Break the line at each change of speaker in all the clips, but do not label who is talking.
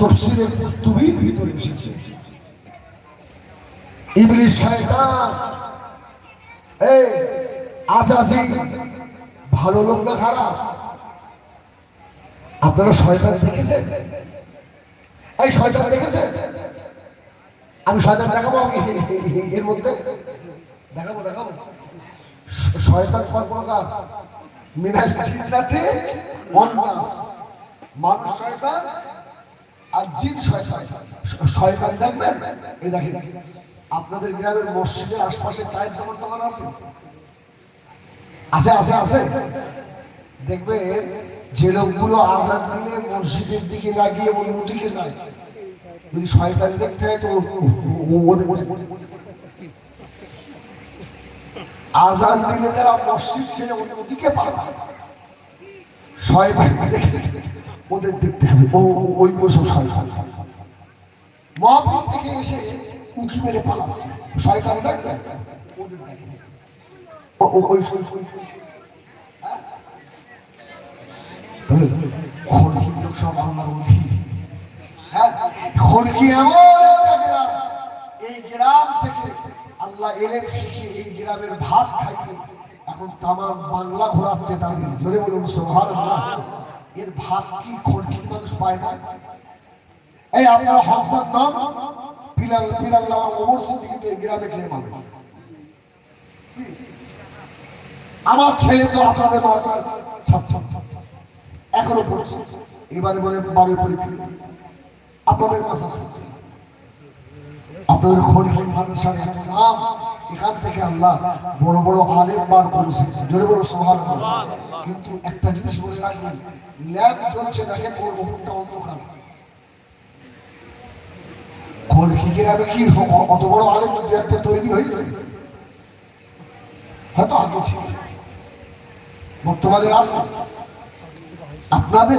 তফসিলে কুতুবির ভিতরে এসেছে। ইবলিস শয়তান, এই আজাজি, ভালো লোক না খারাপ? আপনারা শয়তান দেখেছেন? এই শয়তান দেখেছেন? আমি শয়তান দেখাবো আমি এর মধ্যে। দেখাবো দেখাবো। শয়তান কয় প্রকার মিনাল জিন্নাতে অন্নাস মানুষ শয়তান আর জিন শয়তান। শয়তান আপনাদের গ্রামের মসজিদের আশপাশে চায়ের দোকান দোকান আছে? আছে আছে আছে। দেখবেন, যে লোকগুলো আজাদ দিলে মসজিদের দিকে না গিয়ে অন্য দিকে যায়। যদি শয়তান দেখতে হয় তো আজান দিলে যারা মসজিদ ছেড়ে অন্যদিকে পালায়, শয়তান দেখে ওদের দেখতে হবে। ও ওই বসে শয়তান মহাপুর থেকে এসে উঁকি মেরে পালাচ্ছে। শয়তান দেখবে? হ্যাঁ? এমন একটা গ্রাম, এই গ্রাম থেকে আল্লাহ এলেম শিখিয়ে এই গ্রামের ভাত খাইয়ে এখন তামাম বাংলা ঘোরাচ্ছে তাদের। জোরে বলুন সোহার এর ভাত কি খড়কির মানুষ পায় না? এই হকদার নাম পিলাল পিলাল সিদ্দিকী গ্রামে খেয়ে মানুষ আমার ছেলে তো আপনাদের মাসার ছাত্র। এখনও পড়ছে। এবারে বলে আপনাদের মাসা ছাত্র। আপনাদের খরিফুল মানুষের নাম, এখান থেকে আল্লাহ বড় বড় আলেম বার করেছে জোরে বড় সোহার কিন্তু একটা জিনিস বলে রাখবেন, ল্যাব চলছে দেখেন ওর ওপরটা অন্ধকার? অত বড় আলেম একটা তৈরি হয়েছে। হয়তো বর্তমানে আছে। আপনাদের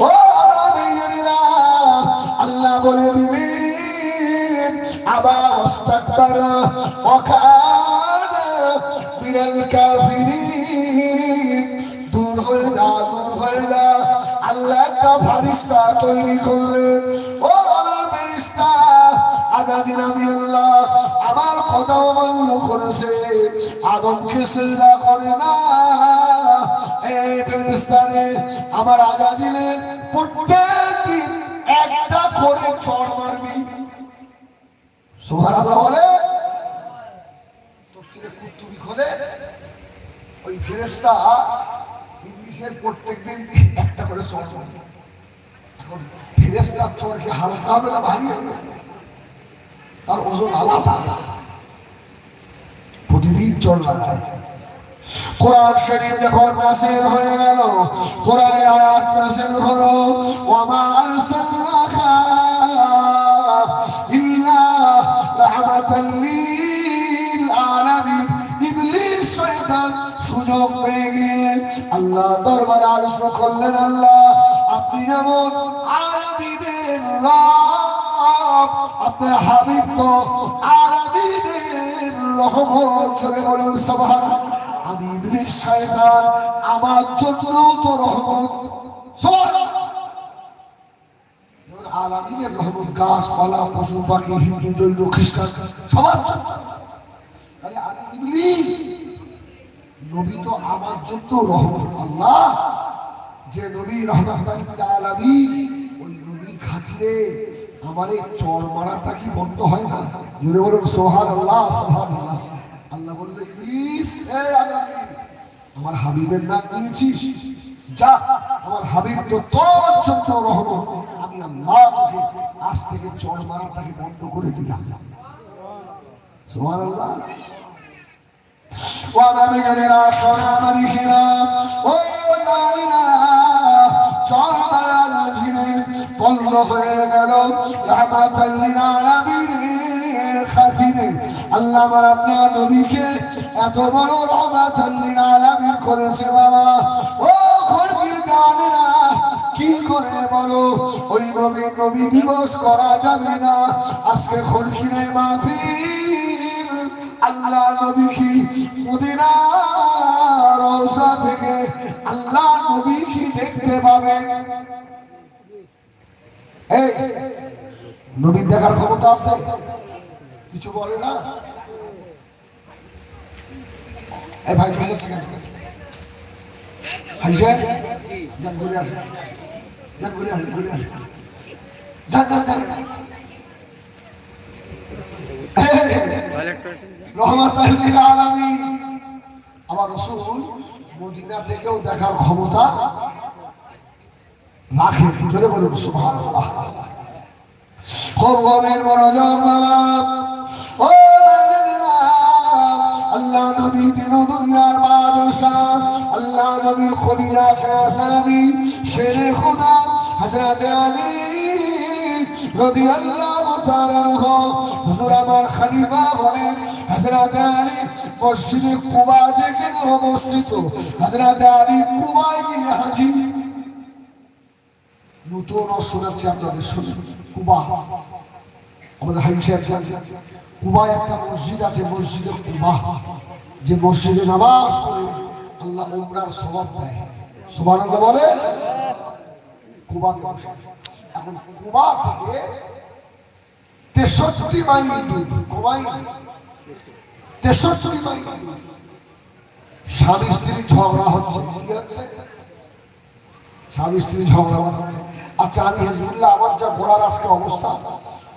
ও আল্লাহ বলে দিলেন আবা ওয়াস্তাকবারা ওয়া কানা মিনাল দূর হয়ে যা, দূর হয়ে যা। আল্লাহ একটা ফারিস্তা তৈরি করলেন। ও আমার কথা অমান্য করেছে। আদমকে সেজদা করে না ফেরেশতারে আমার আজাজিলে প্রত্যেকদিন একটা করে চড় মারবি। বলে? তফসিরে কুতুবি খোলে। ওই ফেরেশতা ইংলিশের প্রত্যেকদিন একটা করে চড় মারবে। এখন ফেরেশতার চড় কি হালকা হবে না ভারী হবে? তার ওজন আলাদা। প্রতিদিন চল লাগায়। কোরআন শরীফ যখন নাসিল হয়ে গেল, কোরআনের আয়াত নাসিল হলো ওমা আরসালনাকা ইল্লা রাহমাতাল লিল আলামিন। ইবলিস শয়তান সুযোগ পেয়ে গিয়ে আল্লাহ দরবারে আরশ করলেন, আল্লাহ, আপনি যেমন আলামিনের আপনার হাবিব তো আলামিনের রহমত চলে বলুন সুবহানাল্লাহ। আমি ইবলিস শয়তান, আমার জন্য তো রহমত। গাছপালা নবী তো আমার জন্য আল্লাহ, যে নবী ওই এই চর মারাটা কি বন্ধ হয় না? সোহান আল্লাহ সোহান আল্লাহ বলল আমার হাবিবের নাম নিয়েছিস যা, আমার হাবিব তো তোর জন্য আমি আল্লাহ আজ থেকে চর মারাটাকে বন্ধ করে দিলাম। আল্লাহ আল্লাহ আমার আপনার নবীকে এত বড় রহমাতাল্লিল আলামিন করেছে বাবা। ও খরবির জানিনা, কি করে বলো? ওই নবী নবী দিবস করা যাবে না। আজকে খরকিরে মাহফিল, আল্লাহ নবী কি মদিনা রওজা থেকে আল্লাহ নবী কি দেখতে পাবেন? এই, নবীর দেখার ক্ষমতা আছে? কিছু বলে না? এই ভাই ঠিক আছে সাহেব, যান, ঘুরে আসেন। যান, ঘুরে আসেন ঘুরে আসেন। যান যান যান। রহমত আলামিন। আমার রসুল মদিনা থেকেও দেখার ক্ষমতা রাখে। জোরে বলুন, সুবহানাল্লাহ। খুব গভীর মনোযোগ আল্লাহ নবী দিন দুনিয়ার বাদশাহ, আল্লাহ নবী খলিলা সালামি, শেরে খুদা হযরত আলী রাদিয়াল্লাহু তাআলা আনহু। হুজুর আমার খলিফা হলেন হযরত আলী মসজিদে কুবা যেখানে অবস্থিত? হযরত আলী কুবায় গিয়ে হাজির। নতুন শোনাচ্ছি আপনাদের শুনুন কুবা। আমাদের হাইসার কুবায় একটা মসজিদ আছে, মসজিদে কুবা যে মসজিদে নামাজ পড়লে আল্লাহ উমরার স্বভাব দেয়। সুবাহ বলে এখন কুবা থেকে তেষট্টি মাইল কুবাই তেষট্টি মাইল স্বামী স্ত্রী ঝগড়া হচ্ছে হচ্ছে? স্বামী স্ত্রী ঝগড়া হচ্ছে আচ্ছা আমি হেজবুল্লাহ, আমার যা ঘোড়ার আজকে অবস্থা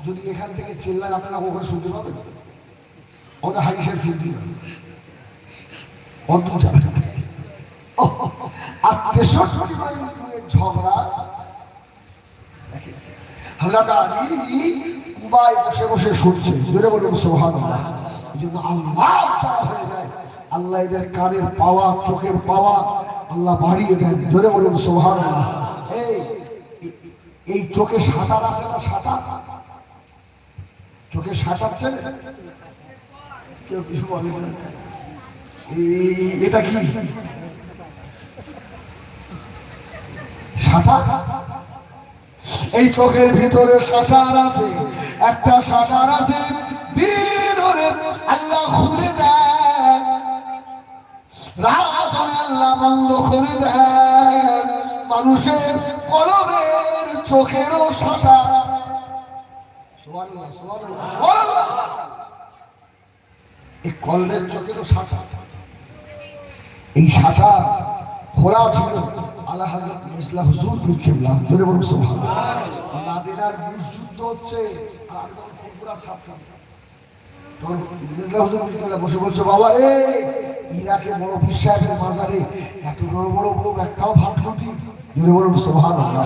যদি এখান থেকে চিল্লায় আপনারা ওখানে শুনতে পাবেন? আমাদের হারিসের ফিরতি যাবে। আর ঝগড়া। জন্য আল্লাহ হয়ে যায়। আল্লাহ এদের কানের পাওয়া, চোখের পাওয়া আল্লাহ বাড়িয়ে দেন। জোরে বলুন এই- এই চোখে সাঁতার আছে না সাঁতার? চোখে সাঁতারছেন কেউ কিছু বলে এটা কি? এই চোখের ভিতরে শাসার আছে, একটা শাসার আছে। আল্লাহ খুলে হলে আল্লাহ বন্ধ করে দেন মানুষের কলমের চোখেরও শাসা। এই কলমের চোখেরও শাসা এই শাসা খোলা ছিল আল্লাহ হাজরত ইসলাম হুজুর পীর কেবলা জোরে বলুন লাদেনার রুশ যুদ্ধ হচ্ছে তখন ফুরফুরা ছাত্র। তখন ইসলাম হুজুর পীর কেবলা বসে বলছে, বাবা রে, ইরাকে বড় পীর সাহেবের মাজারে এত বড় বড় বড় একটাও ভাত রুটি জোরে বলুন সুবহানাল্লাহ।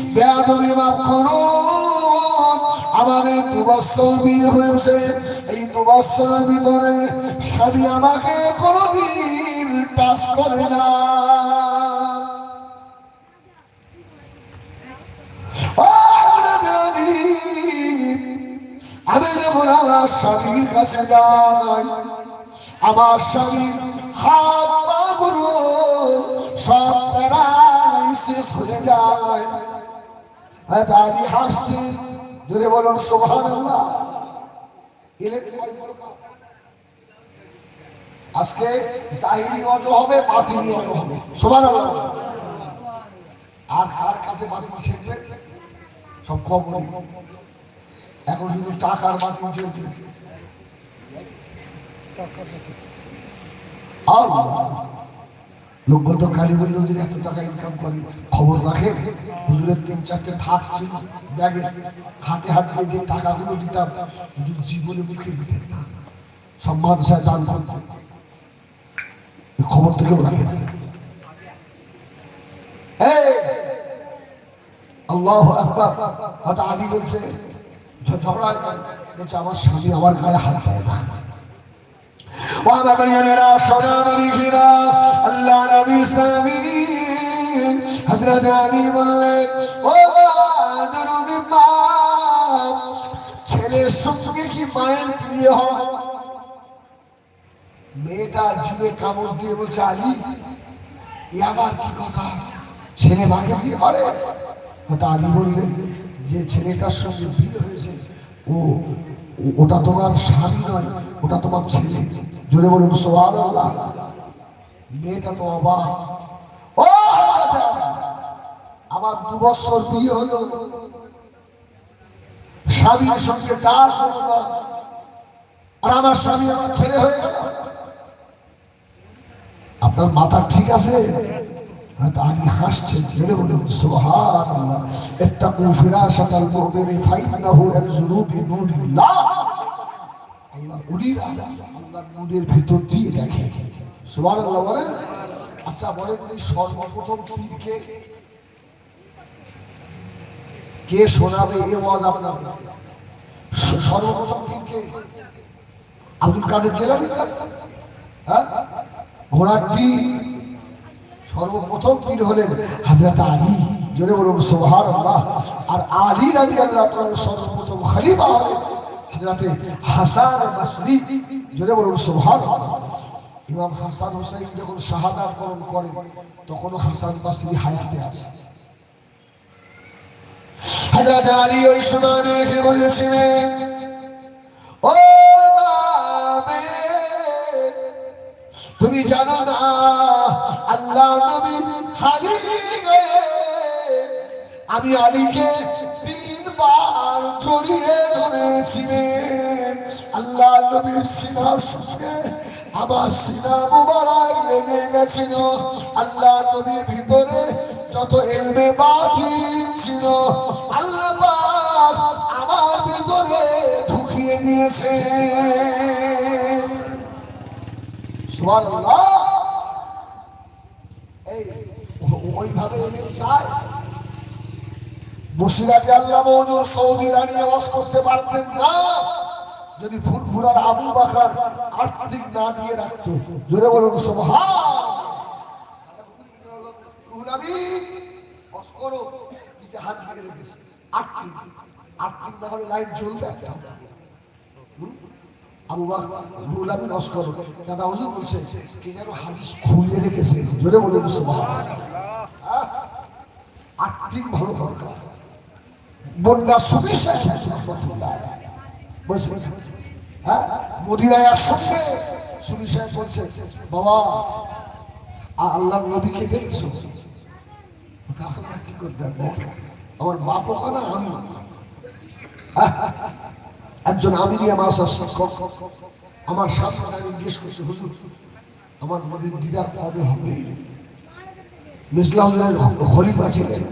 বেয়াদবি মাফ করুন। আমাদের দু বছর বিয়ে হয়েছে। এই দু বছরের ভিতরে স্বামী আমাকে কোনোদিন টাচ করে না। আমি যখন আমার স্বামীর কাছে যাই, আমার স্বামী হাত পাগুলো সব প্যারালাইসিস হয়ে যায়। হ্যাঁ দাদি হাসছে। দূরে বলুন সোহান আজকে জাহিরি অজ হবে বাতিনি অজ হবে। সোহান আর কার কাছে বাতিল শিখবে সব খবর। এখন শুধু টাকার বাতিল চলতেছে আল্লাহ। লোক বলতো, কালী বলল যে এত টাকা ইনকাম করে। খবর রাখে, হুজুরের তিন চারটে থাক ছিল ব্যাগে। হাতে হাত দিয়ে যে টাকাগুলো দিতাম, হুজুর জীবনে মুখে দিতেন না। সব মাদ্রাসায় দান করতেন। খবর থেকেও রাখে না। আল্লাহ আকবার। হয়তো আলী বলছে, ঝগড়া বলছে, আমার স্বামী আমার গায়ে হাত দেয় না। وما بيننا صنام لنا আল্লাহ নবী সামিন হযরত আলী বললেন ও জনবী মা ছেলের সঙ্গে কি মায়ের বিয়ে হয় মেয়েটা জিভে কামড় দিয়ে বলছে আলী এ আবার কি কথা ছেলে মাকে বিয়ে করে হয়তো আলী বললেন যে ছেলেটার সঙ্গে বিয়ে হয়েছে ও ও- ওটা তোমার স্বামী নয় ওটা তোমার ছেলে জোরে বলুন মেয়েটা তো অবাক। ও আমার দু বছর বিয়ে হলো। স্বামীর সঙ্গে না আর আমার স্বামী আমার ছেলে হয়ে গেল। আপনার মাথা ঠিক আছে? আমি হাসছে জেনে বলুন, সুবহানাল্লাহ। ইত্তাকু ফিরাশাতাল মুমিনি ফাইন্নাহু ইয়ানজুরু বিনুরিল্লাহ আল্লাহ উনিরা আল্লাহ নূরের ভিতর দিয়ে দেখে। সুবহানাল্লাহ বলেন আচ্ছা বলেন উনি সর্বপ্রথম পীরকে কে শোনাবে এ ওয়াজ আপনার সর্বপ্রথম পীরকে আব্দুল কাদের জেলানি? হ্যাঁ? ঘোড়াটি সর্বপ্রথম পীর হলেন? হাজরত আলী। জোরে বলুন সোহার আল্লাহ আর আলী রাজি আল্লাহ সর্বপ্রথম খলিফা হলেন। হাজরতে হাসান বাসরি, জোরে বলুন আল্লাহ ইমাম হাসান হোসেন যখন শাহাদাত বরণ করেন তখনও হাসান বাসরি হায়াতে আছে। হাজরত আলী ওই সময় মেয়েকে বলেছিলেন, ও তুমি জানো না আল্লাহ নবী খালি আমি আলীকে তিনবার জড়িয়ে ধরেছিলেন আল্লাহ নবীর আমার সিনা মুবারক লেগে গেছিল। আল্লাহ নবীর ভিতরে যত বাকি ছিল, আল্লাহ আমার ভিতরে ঢুকিয়ে দিয়েছে। এই, ওইভাবে যায়? বসিরাকে আল্লাহ মৌজুদ সৌদি দাঁড়িয়ে বাস করতে পারতেন না। যদি ফুরফুরার আবু বাকার আর্থিক না দিয়ে রাখতো, জোরে বলুন সোভা হাত দিয়ে রেখেছে লাইট জ্বলবে আবু রুহুল দাদা বলছে, কে যেন হাদিস খুলিয়ে রেখেছে, জোরে বলুন সুবহানাল্লাহ আর্থিক ভালো দরকার সুবিশাস বলছে হ্যাঁ? একসঙ্গে সুবি বলছে, বাবা আল্লাহ নবীকে দেখেছ? কি হবে? আমার বাপ ওখানে, আমি ওখানে। একজন আমিরিয়া মাসার শিক্ষক। আমার সামনে দাঁড়িয়ে জিজ্ঞেস করছে, হুজুর, আমার নবীর দিদার কবে হবে? মিসলা হুজুরের খলিফা ছিলেন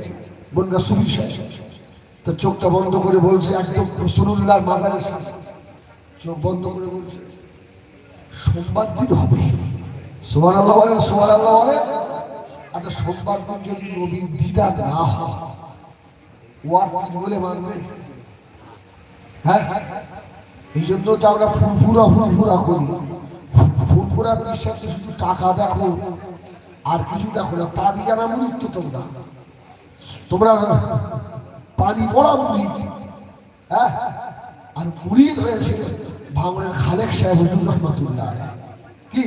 বন্যা সুবি তো চোখটা বন্ধ করে বলছে, একদম রসুল্লাহ মাজারের সামনে। চোখ বন্ধ করে বলছে, সোমবার দিন হবে। সোমান আল্লাহ বলেন সোমান আল্লাহ বলেন আচ্ছা সোমবার দিন যদি নবীন দিদার না হয় ওয়ার কি বলে মানবে? হ্যাঁ এই জন্য তো আমরা ফুরফুরা ফুরফুরা করি। ফুরফুরা বিশ্বাসে শুধু টাকা দেখো, আর কিছু দেখো না। তা দিয়ে না মৃত্যু তোমরা। তোমরা পানি পড়া মুড়িদ হ্যাঁ? আর মুড়িদ হয়েছিল ভাঙনের খালেক সাহেব হুজুর রহমতুল্লাহ। কি?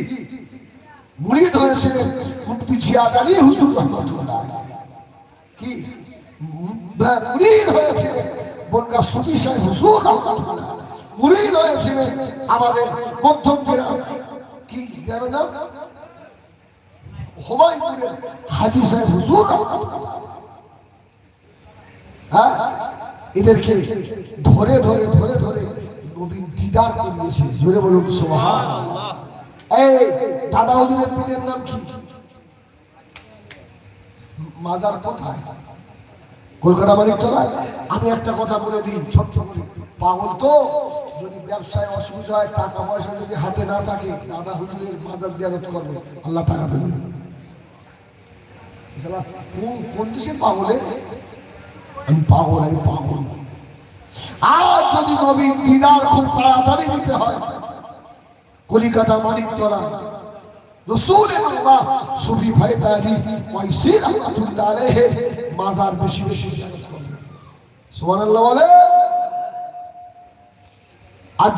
হয়েছিলেন মুক্তি জিয়াদ আলী হুজুর রহমতুল্লাহ। কি? মুড়িদ হয়েছিলেন বনগা সুফি সাহেব হুজুর রহমতুল্লাহ। মুড়িদ হয়েছিলেন আমাদের মধ্যম গ্রাম কি নাম? হাজি সাহেব হুজুর রহমতুল্লাহ। হ্যাঁ? এদেরকে ধরে ধরে ধরে ধরে নবীন দিদার করিয়েছে। জোরে বলুন সোহান এই, দাদা হুজুরের পীরের নাম কি? মাজার কোথায়? কলকাতা মানিক তলায় আমি একটা কথা বলে দিই, ছোট্ট করে। পাগল তো? যদি ব্যবসায় অসুবিধা হয়, টাকা পয়সা যদি হাতে না থাকে, দাদা হুজুরের মাদার জিয়ারত করবে। আল্লাহ টাকা দেবে। কোন কোন দেশের পাগলে? আমি পাগল আমি পাগল। আর যদি নবী দিনার খুব তাড়াতাড়ি নিতে হয় কলিকাতা রসুল আল্লাহ সুফি ভাই মাজার বলে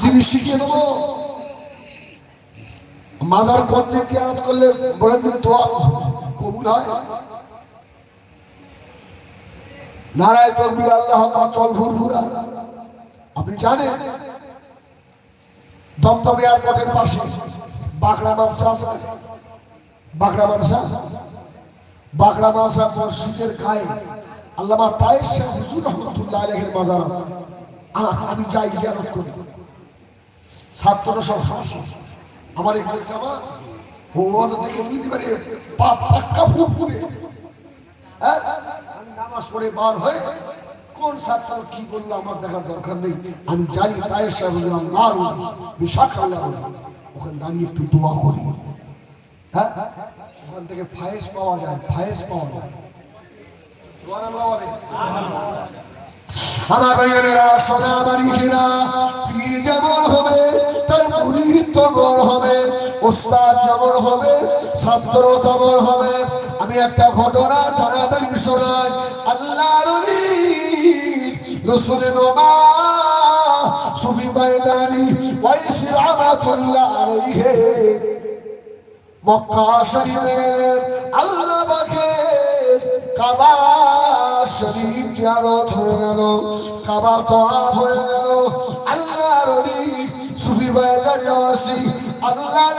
জিনিস মাজার করলে কবুল হয়। নারায় তকবির, আল্লাহ চল ফুরফুরা আপনি জানেন, দমদম এয়ারপোর্টের পাশে বাঁকড়া মানসা? বাঁকড়া মানসা বাঁকড়া মানসা মসজিদের গায়ে আল্লামা তায়ের রহমতুল্লাহ মাজার আছে। আমা- যাই জিয়ারত করি। ছাত্ররা সব হাসে। আমার এখানে জামা ও ওদের থেকে বুঝতে পারি পাক্কা ফুরফুরে। হ্যাঁ? নামাজ পড়ে বার হয়ে কোন ছাত্র কি বলল আমার দেখার দরকার নেই। আমি জানি তাই সাহেব বিশাখ আল্লাহ ওখানে দাঁড়িয়ে একটু দোয়া করি। হ্যাঁ? ওখান থেকে ফায়েস পাওয়া যায়, ফায়েস পাওয়া যায়। ছাত্র তেমন হবে। আমি একটা ঘটনা তাড়াতাড়ি শোনাই। আল্লাহ রসুলের মক্কা শরীফের আল্লাহ কাবা শরীফ জিয়ারত হয়ে গেল, কাবা তওয়াফ হয়ে গেল। আল্লাহ রবি সুফি বায়াসি আল্লাহর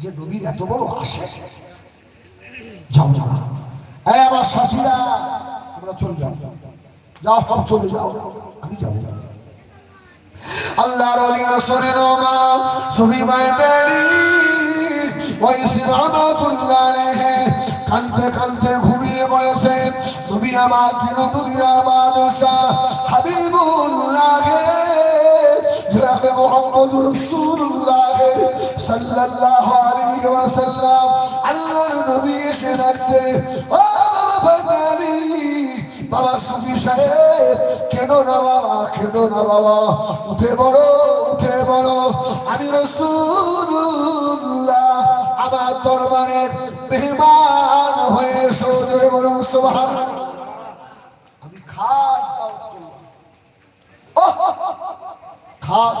যে নবীর এত বড় আশা? যাও এই আমার তোমরা যাও। যাও, সব চলে যাও। আমি যাব। মা সুবি আলাইহি কালতে কালতে ঘুমিয়ে পড়েছে। তুমি আমার দিন দুনিয়া মানুষা হাবিবুল্লাহ। ওয়াসাল্লাম আল্লাহর নবী এসে ডাকছে, ও বাবা বাবা সুফি সাহেব, কেন না বাবা, কেন না বাবা উঠে বড় উঠে বড় আমি রসুল্লাহ আমার দরবারের মেহমান হয়ে বড় সুবহান আমি খাস। খাস।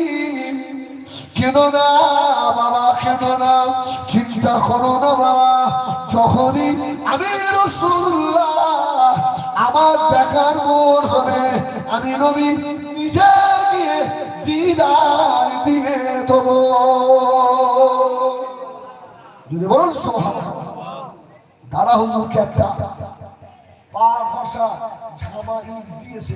কেন না বাবা কেন না চিন্তা করো না বাবা, যখনই আমি আমার দেখার মন হবে আমি নবী নিজে গিয়ে দিদার দিয়ে দেবো। যদি বলুন সোহা দাদা হুজুরকে একটা পা ঘষা ঝামা দিয়েছে